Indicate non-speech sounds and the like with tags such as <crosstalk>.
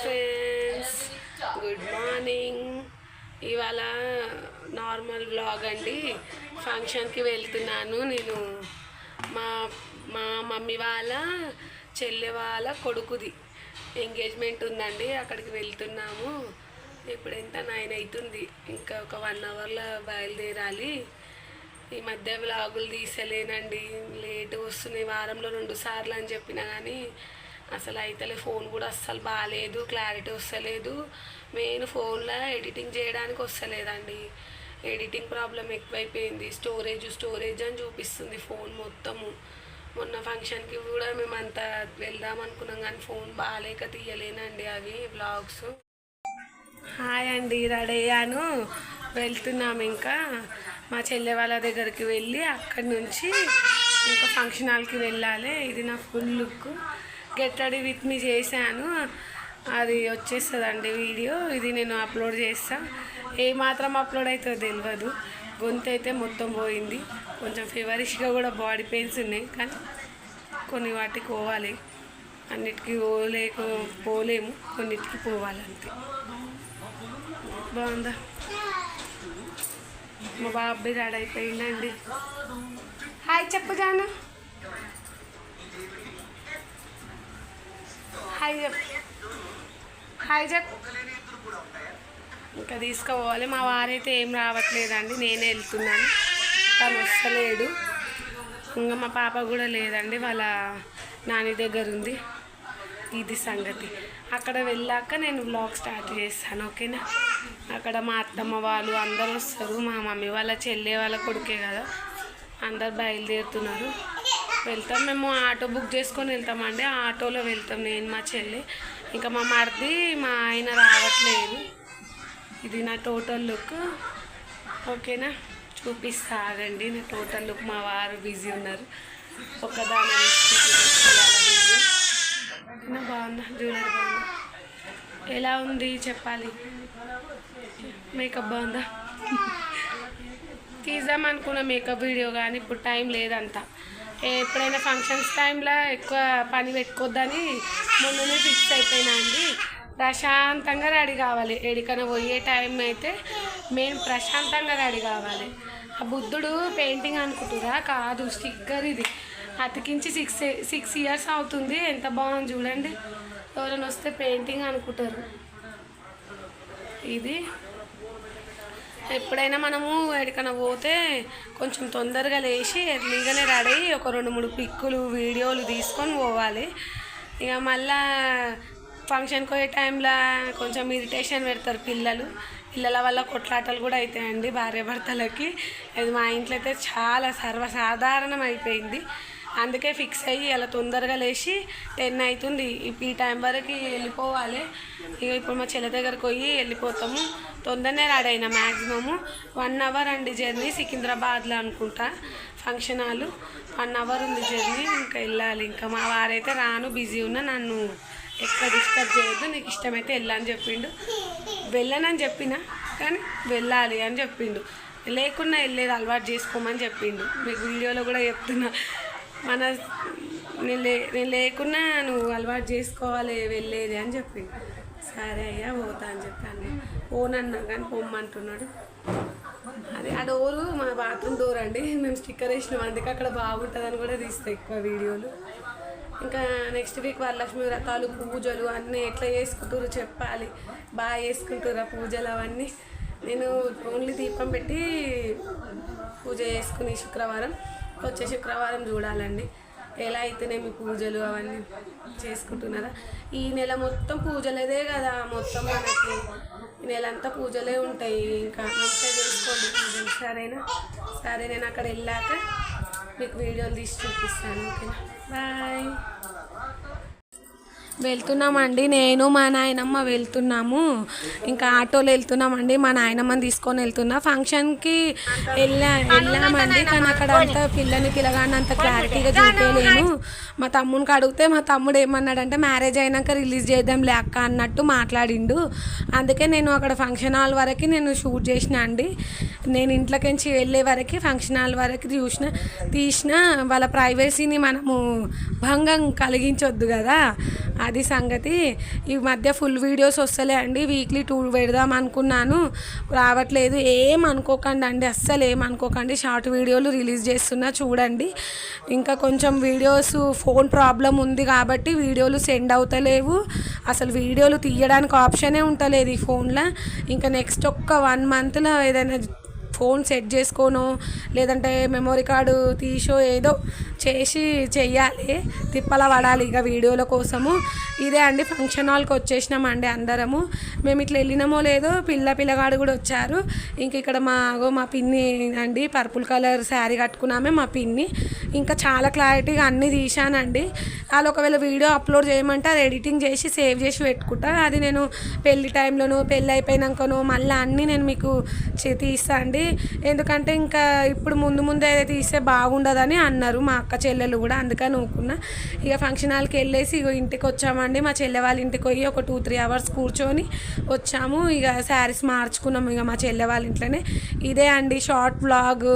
Friends good morning ఇవాళ normal blog అండి. ఫంక్షన్కి వెళ్తున్నాను నేను. మా మా మమ్మీ వాళ్ళ చెల్లె వాళ్ళ కొడుకుది. ఎంగేజ్మెంట్ ఉందండి అక్కడికి వెళ్తున్నాము. ఇప్పుడు ఎంత నైన్ అవుతుంది. ఇంకా ఒక వన్ అవర్లో బయలుదేరాలి. ఈ మధ్య వ్లాగులు తీసలేనండి. లేట్ వస్తున్నాయి. వారంలో రెండు సార్లు అని చెప్పినా కానీ అసలు అయితేలే ఫోన్ కూడా అస్సలు బాగాలేదు క్లారిటీ వస్తలేదు. మెయిన్ ఫోన్లో ఎడిటింగ్ చేయడానికి వస్తలేదండి. ఎడిటింగ్ ప్రాబ్లం ఎక్కువైపోయింది. స్టోరేజ్ స్టోరేజ్ అని చూపిస్తుంది ఫోన్ మొత్తము. మొన్న ఫంక్షన్కి కూడా మేము అంత వెళ్దాం అనుకున్నాం కానీ ఫోన్ బాగాలేక తీయలేనండి అవి బ్లాగ్స్ హాయ్ అండి రెడీ అయ్యాను వెళ్తున్నాము ఇంకా. మా చెల్లె వాళ్ళ దగ్గరికి వెళ్ళి అక్కడి నుంచి ఇంకా ఫంక్షన్ హాల్కి వెళ్ళాలి. ఇది నా full look. Get ready with me చేశాను. అది వచ్చేస్తుందండి వీడియో. ఇది నేను అప్లోడ్ చేస్తా. ఏ మాత్రం అప్లోడ్ అవుతుందో తెలియదు గొంతు అయితే మొత్తం పోయింది. కొంచెం ఫీవరిష్గా కూడా బాడీ పెయిన్స్ ఉన్నాయి. కానీ కొన్ని వాటికి పోవాలి. అన్నిటికీ పోలేక పోలేము. కొన్నిటికి పోవాలంతే బాగుందా? మా బాబాయ్ రెడీ అయిపోయిందండి హాయ్ చెప్పు జాను. హాయ్ చెప్ హాయ్ ఇంకా తీసుకుపోవాలి. మా వారైతే ఏం రావట్లేదండి. నేనే వెళ్తున్నాను. తను వస్తలేడు. ఇంకా మా పాప కూడా లేదండి. వాళ్ళ నాని దగ్గర ఉంది. ఇది సంగతి. అక్కడ వెళ్ళాక నేను బ్లాగ్ స్టార్ట్ చేస్తాను ఓకేనా? అక్కడ మా అత్తమ్మ వాళ్ళు అందరూ వస్తారు. మా మమ్మీ వాళ్ళ చెల్లె వాళ్ళ కొడుకే కదా. అందరు బయలుదేరుతున్నారు. వెళ్తాం. మేము ఆటో బుక్ చేసుకొని వెళ్తామండి. ఆ ఆటోలో వెళ్తాం నేను మా చెల్లి. ఇంకా మా మరిది మా ఆయన రావట్లేదు. ఇది నా టోటల్ లుక్ ఓకేనా? చూపిస్తా ఆగండి నా టోటల్ లుక్ మా వారు బిజీ ఉన్నారు. ఒకదాని బాగుందా జ్యువెలరీ బాగుందా? ఎలా ఉంది? చెప్పాలి. మేకప్ బాగుందా? <laughs> తీద్దాం అనుకున్న మేకప్ వీడియో కానీ ఇప్పుడు టైం లేదంతా ఎప్పుడైనా ఫంక్షన్స్ టైంలో ఎక్కువ పని పెట్టుకోద్దని ముందునే ఫిక్స్ అయిపోయినా అండి. ప్రశాంతంగా రెడీ కావాలి. ఎడికైనా పోయే టైం అయితే మేము ప్రశాంతంగా రెడీ కావాలి. ఆ బుద్ధుడు పెయింటింగ్ అనుకుంటురా? కాదు స్టిక్కర్ ఇది. అతికించి సిక్స్ సిక్స్ ఇయర్స్ అవుతుంది. ఎంత బాగుంది చూడండి. ఎవరైనా వస్తే పెయింటింగ్ అనుకుంటారు. ఇది ఎప్పుడైనా మనము ఎక్కడికైనా పోతే కొంచెం తొందరగా లేచి ఎర్లీగానే రెడీ ఒక రెండు మూడు పిక్కులు వీడియోలు తీసుకొని పోవాలి. ఇక మళ్ళా ఫంక్షన్కి పోయే టైంలో కొంచెం ఇరిటేషన్ పెడతారు పిల్లలు. పిల్లల వల్ల కొట్లాటలు కూడా అవుతాయండి భార్యాభర్తలకి. ఇది మా ఇంట్లో అయితే చాలా సర్వసాధారణం అయిపోయింది అందుకే ఫిక్స్ అయ్యి అలా తొందరగా లేచి టెన్ అవుతుంది. ఈ టైం వరకు వెళ్ళిపోవాలి. ఇక ఇప్పుడు మా చెల్లె దగ్గరకు పోయి వెళ్ళిపోతాము. తొందరనే రెడీ అయినా మ్యాక్సిమము వన్ అవర్ అండి జర్నీ సికింద్రాబాద్లో అనుకుంటా. Function hall. వన్ అవర్ ఉంది జర్నీ. ఇంకా వెళ్ళాలి. ఇంకా మా వారైతే రాను. బిజీ ఉన్నా నన్ను ఎక్కడ డిస్టర్బ్ చేయొద్దు. నీకు ఇష్టమైతే వెళ్ళని చెప్పిండు. వెళ్ళనని చెప్పిన కానీ వెళ్ళాలి అని చెప్పిండు. లేకున్నా వెళ్ళేది అలవాటు చేసుకోమని చెప్పిండు. మీకు వీడియోలో కూడా చెప్తున్నా. మన నేను లే నేను లేకున్నా నువ్వు అలవాటు చేసుకోవాలి వెళ్ళేది అని చెప్పింది సరే అయ్యా పోతా అని చెప్పాను. పోనన్నా కానీ పొమ్మంటున్నాడు. అదే ఆ డోరు మా బాత్రూమ్ డోర్ అండి. మేము స్టిక్కర్ వేసినాం. అందుకే అక్కడ బాగుంటుందని కూడా తీస్తాయి ఎక్కువ వీడియోలు. ఇంకా నెక్స్ట్ వీక్ వరలక్ష్మి వ్రతాలు పూజలు అన్నీ ఎట్లా చేసుకుంటారు చెప్పాలి. బాగా చేసుకుంటారా ఆ పూజలు అవన్నీ. నేను ఓన్లీ దీపం పెట్టి పూజ చేసుకుని శుక్రవారం వచ్చే శుక్రవారం చూడాలండి. ఎలా అయితేనే మీ పూజలు అవన్నీ చేసుకుంటున్నారా? ఈ నెల మొత్తం పూజలేదే కదా. మొత్తం మనకి ఈ నెల అంతా పూజలే ఉంటాయి. ఇంకా మంచిగా చేసుకోండి. పూజలు సరేనా? సరే నేను అక్కడ వెళ్ళాక మీకు వీడియోలు తీసి చూపిస్తాను. ఓకేనా? బాయ్. వెళ్తున్నామండి. నేను మా నాయనమ్మ వెళ్తున్నాము. ఇంకా ఆటోలో వెళ్తున్నామండి. మా నాయనమ్మని తీసుకొని వెళ్తున్నా. ఫంక్షన్కి వెళ్ళా వెళ్ళామండి. కానీ అక్కడ అంతా పిల్లని పిల్లగాని అంత క్లారిటీగా చూపించలేను మా తమ్మునికి అడిగితే మా తమ్ముడు ఏమన్నాడంటే మ్యారేజ్ అయినాక రిలీజ్ చేద్దాంలే అక్క అన్నట్టు మాట్లాడిండు. అందుకే నేను అక్కడ ఫంక్షన్ హాల్ వరకు నేను షూట్ చేసిన అండి. నేను ఇంట్లోకించి వెళ్ళే వరకు ఫంక్షన్ హాల్ వరకు చూసిన తీసిన వాళ్ళ ప్రైవసీని మనము భంగం కలిగించొద్దు కదా. అది సంగతి. ఈ మధ్య ఫుల్ వీడియోస్ వస్తలే అండి. వీక్లీ టూ పెడదాం అనుకున్నాను. రావట్లేదు. ఏం అనుకోకండి అండి. అస్సలు ఏం అనుకోకండి. షార్ట్ వీడియోలు రిలీజ్ చేస్తున్నా చూడండి. ఇంకా కొంచెం వీడియోస్ ఫోన్ ప్రాబ్లం ఉంది కాబట్టి వీడియోలు సెండ్ అవుతలేవు. అసలు వీడియోలు తీయడానికి ఆప్షనే ఉంటలేదు ఈ ఫోన్లో. ఇంకా నెక్స్ట్ ఒక్క వన్ మంత్లో ఏదైనా ఫోన్ సెట్ చేసుకోను లేదంటే మెమొరీ కార్డు తీసో ఏదో చేసి చెయ్యాలి. తిప్పల పడాలి ఇక వీడియోల కోసము. ఇదే అండి ఫంక్షన్ హాల్కి వచ్చేసినామండి అందరము. మేము ఇట్లా వెళ్ళినామో లేదో పిల్ల పిల్లగాడు కూడా వచ్చారు. ఇంక ఇక్కడ మా అగో మా పిన్ని అండి పర్పుల్ కలర్ శారీ కట్టుకున్నామే మా పిన్ని. ఇంకా చాలా క్లారిటీగా అన్నీ తీశానండి. వాళ్ళు ఒకవేళ వీడియో అప్లోడ్ చేయమంటే అది ఎడిటింగ్ చేసి సేవ్ చేసి పెట్టుకుంటా. అది నేను పెళ్ళి టైంలోనూ పెళ్ళి అయిపోయినాకనో మళ్ళీ అన్నీ నేను మీకు చే- తీస్తా అండి. ఎందుకంటే ఇంకా ఇప్పుడు ముందు ముందే తీస్తే బాగుండదని అన్నారు మా అక్క చెల్లెలు కూడా అందుకని ఊకున్నా ఇక ఫంక్షన్ హాల్కి వెళ్ళేసి ఇగో ఇంటికి వచ్చామండి. అండి మా చెల్లె వాళ్ళ ఇంటికి పోయి ఒక టూ త్రీ అవర్స్ కూర్చొని వచ్చాము. ఇక శారీస్ మార్చుకున్నాము ఇక మా చెల్లె వాళ్ళ ఇంట్లోనే. ఇదే అండి షార్ట్ వ్లాగ్